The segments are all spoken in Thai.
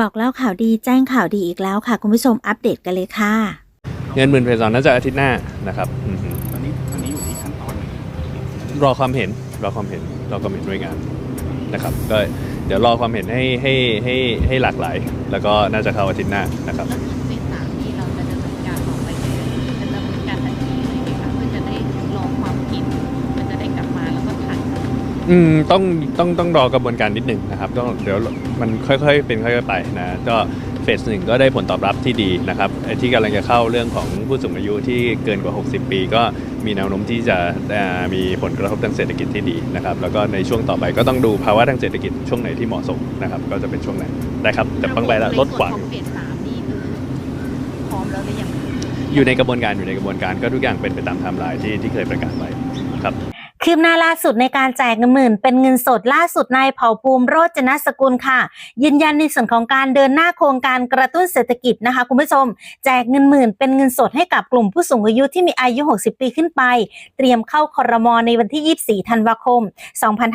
บอกเล่าข่าวดีแจ้งข่าวดีอีกแล้วค่ะ คุณผู้ชมอัปเดตกันเลยค่ะ เงินหมื่นเพจสองน่าจะอาทิตย์หน้านะครับอือฮึตอนนี้ตอนนี้อยู่ที่ขั้นตอนไหนรอความเห็นรอความเห็นรอความเห็นด้วยงานนะครับก็เดี๋ยวรอความเห็นให้ให้ให้ให้หลากหลาย แล้วก็น่าจะเข้าอาทิตย์หน้านะครับแล้วเฟสสามที่เราจะดำเนินการต่อไปเนี่ยจะดำเนินการทันทีเลยไหมคะเพื่อจะได้รอความผิดมันจะได้ อืมต้องต้องต้องรอกระบวนการนิดหนึ่งนะครับต้องเดี๋ยวมันค่อยๆ เป็นค่อยๆไปนะก็เฟสหนึ่งก็ได้ผลตอบรับที่ดีนะครับไอ้ที่กำลังจะเข้าเรื่องของผู้สูงอายุที่เกินกว่า 60 ปี ก็มีแนวโน้มที่จะอ่ามีผลกระทบทางเศรษฐกิจที่ดีนะครับแล้วก็ในช่วงต่อไปก็ต้องดูภาวะทางเศรษฐกิจช่วงไหนที่เหมาะสมนะครับก็จะเป็นช่วงนั้นได้ครับแต่ต้องไปแล้วลดขวางในส่นของเฟสสามนี่คือพร้อมแล้วหรือยังอยู่ในกระบวนการอยู่ในกระบวนการก็ทุกอย่างเป็นไปตามไทม์ไลน์ที่ที่เคยประกาศไว้ครับ คืบหน้าล่าสุดในการแจกเงินหมื่นเป็นเงินสดล่าสุดนายเผ่าภูมิโรจนสกุลค่ะ ยืนยันในส่วนของการเดินหน้าโครงการกระตุ้นเศรษฐกิจนะคะคุณผู้ชม แจกเงินหมื่นเป็นเงินสดให้กับกลุ่มผู้สูงอายุที่มีอายุ 60 ปีขึ้นไป เตรียมเข้าคอรมอในวันที่ 24 ธันวาคม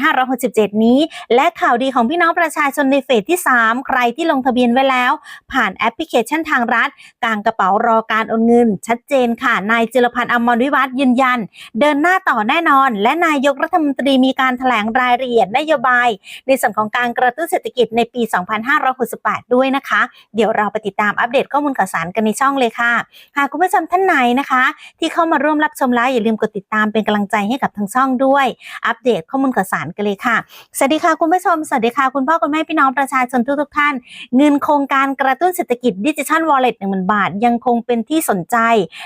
2567 นี้ และข่าวดีของพี่น้องประชาชนในเฟสที่ 3 ใครที่ลงทะเบียนไว้แล้ว ผ่านแอปพลิเคชันทางรัฐกางกระเป๋ารอการโอนเงิน ชัดเจนค่ะนายจิรพันธ์อมรวิวัฒยืนยัน เดินหน้าต่อแน่นอนและนายกรัฐมนตรีมีการแถลงรายละเอียดนโยบาย ในส่วนของการกระตุ้นเศรษฐกิจในปี 2568 ด้วยนะคะ เดี๋ยวเราไปติดตามอัปเดตข้อมูลข่าวสารกันในช่องเลยค่ะ หากคุณผู้ชมท่านไหนนะคะ ที่เข้ามาร่วมรับชมแล้วอย่าลืมกดติดตามเป็นกำลังใจให้กับทางช่องด้วย อัปเดตข้อมูลข่าวสารกันเลยค่ะ สวัสดีค่ะคุณผู้ชม สวัสดีค่ะคุณพ่อคุณแม่พี่น้องประชาชนทุกทุกท่าน เงินโครงการกระตุ้นเศรษฐกิจดิจิทัลวอลเล็ตหนึ่งหมื่นบาท ยังคงเป็นที่สนใจ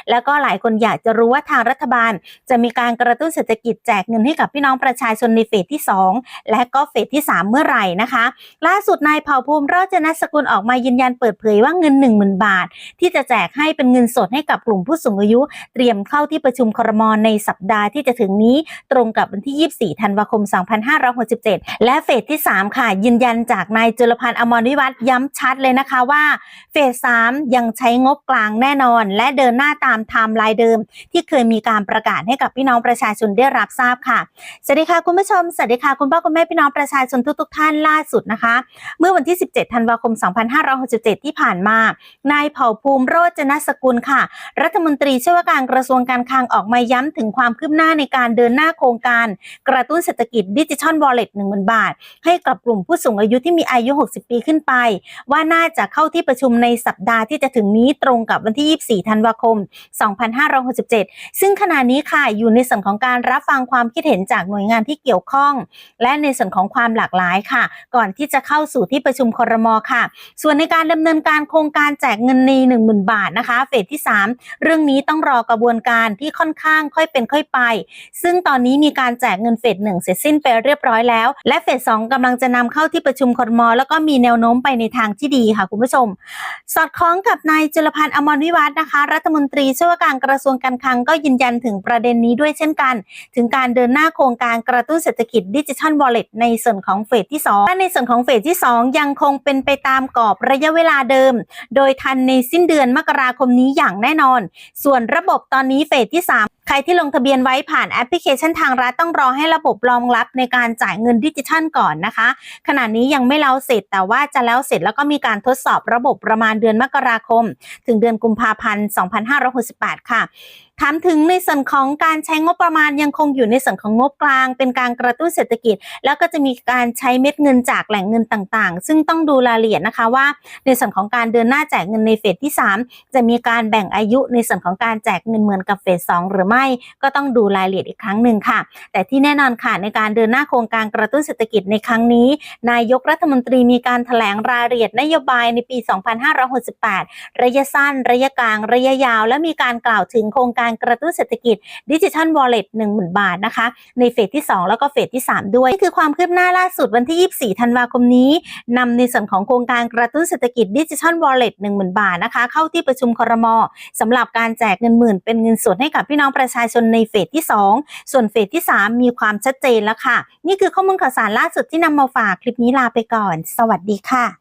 แล้วก็หลายคนอยากจะรู้ว่าทางรัฐบาล จะมีการกระตุ้นเศรษฐกิจแจกเงินให้กับพี่น้องประชาชนในเฟสที่ 2 และก็เฟสที่ 3 เมื่อไหร่นะคะ ล่าสุดนายเผ่าภูมิโรจนสกุลออกมายืนยันเปิดเผยว่าเงิน 10,000 บาท ที่จะแจกให้เป็นเงินสดให้กับกลุ่มผู้สูงอายุ เตรียมเข้าที่ประชุมครมในสัปดาห์ที่จะถึงนี้ตรงกับวันที่ 24 ธันวาคม 2567 และเฟสที่ 3 ค่ะ ยืนยันจากนายจุลพันธ์อมรวิวัฒย้ำชัดเลยนะคะว่าเฟส 3 ยังใช้งบกลางแน่นอน และเดินหน้าตามไทม์ไลน์เดิม ที่เคยมีการประกาศให้กับพี่น้องประชาชนได้รับทราบค่ะ สวัสดีค่ะคุณผู้ชม สวัสดีค่ะคุณพ่อคุณแม่พี่น้องประชาชนทุกๆท่านล่าสุดนะคะ เมื่อวันที่ 17 ธันวาคม 2567 ที่ผ่านมา นายเผ่าภูมิโรจนสกุลค่ะ รัฐมนตรีช่วยว่าการกระทรวงการคลังออกมาย้ำถึงความคืบหน้าในการเดินหน้าโครงการ กระตุ้นเศรษฐกิจดิจิทัลวอลเล็ต1 0,000บาท ให้กับกลุ่มผู้สูงอายุที่มีอายุ 60 ปีขึ้นไป ว่าน่าจะเข้าที่ประชุมในสัปดาห์ที่จะถึงนี้ตรงกับวันที่ 24 ธันวาคม 2567 ซึ่งขณะนี้ค่ะอยู่ในส่วนของการรับฟังความความคิดเห็นจากหน่วยงานที่เกี่ยวข้อง และในส่วนของความหลากหลายค่ะ ก่อนที่จะเข้าสู่ที่ประชุมครมค่ะ ส่วนในการดำเนินการโครงการแจกเงินใน 10,000 บาทนะคะ เฟสที่ 3 เรื่องนี้ต้องรอกระบวนการที่ค่อนข้างค่อยเป็นค่อยไป ซึ่งตอนนี้มีการแจกเงินเฟสหนึ่งเสร็จสิ้นไปเรียบร้อยแล้ว และเฟสสองกำลังจะนำเข้าที่ประชุมครมแล้วก็มีแนวโน้มไปในทางที่ดีค่ะคุณผู้ชม สอดคล้องกับนายจุลพันธ์อมรวิวัฒน์นะคะ รัฐมนตรีช่วยว่าการกระทรวงการคลังก็ยืนยันถึงประเด็นนี้ด้วยเช่นกัน ถึงการเดินหน้าโครงการกระตุ้นเศรษฐกิจดิจิทัลวอลเล็ตในส่วนของเฟสที่2และในส่วนของเฟสที่ 2 ยังคงเป็นไปตามกรอบระยะเวลาเดิม โดยทันในสิ้นเดือนมกราคมนี้อย่างแน่นอน ส่วนระบบตอนนี้เฟสที่ 3ใครที่ลงทะเบียนไว้ผ่านแอปพลิเคชันทางรัฐต้องรอให้ระบบรองรับในการจ่ายเงินดิจิทัลก่อนนะคะ ขณะนี้ยังไม่แล้วเสร็จแต่ว่าจะแล้วเสร็จแล้วก็มีการทดสอบระบบประมาณเดือนมกราคม ถึงเดือนกุมภาพันธ์ 2568 ค่ะถามถึงในส่วนของการใช้งบประมาณยังคงอยู่ในส่วนของงบกลาง เป็นการกระตุ้นเศรษฐกิจ แล้วก็จะมีการใช้เม็ดเงินจากแหล่งเงินต่างๆ ซึ่งต้องดูรายละเอียดนะคะว่า ในส่วนของการเดินหน้าแจกเงินในเฟสที่ 3 จะมีการแบ่งอายุในส่วนของการแจกเงินเหมือนกับเฟส2หรือไม่ ก็ต้องดูรายละเอียดอีกครั้งหนึ่งค่ะ แต่ที่แน่นอนค่ะในการเดินหน้าโครงการกระตุ้นเศรษฐกิจในครั้งนี้ นายกรัฐมนตรีมีการแถลงรายละเอียดนโยบายในปี 2568 ระยะสั้น ระยะกลาง ระยะยาว และมีการกล่าวถึงโครงการกระตุ้นเศรษฐกิจดิจิทัลวอลเล็ต10,000บาทนะคะ ในเฟสที่ 2 แล้วก็เฟสที่ 3 ด้วย นี่คือความคืบหน้าล่าสุดวันที่ 24 ธันวาคมนี้นำในส่วนของโครงการกระตุ้นเศรษฐกิจดิจิทัลวอลเล็ต10,000บาทนะคะ เข้าที่ประชุมครมสำหรับการแจกเงินหมื่นเป็นเงินสดให้กับพี่น้องประชาชนในเฟสที่ 2 ส่วนเฟสที่ 3 มีความชัดเจนแล้วค่ะ นี่คือข้อมูลข่าวสารล่าสุดที่นำมาฝากคลิปนี้ลาไปก่อน สวัสดีค่ะ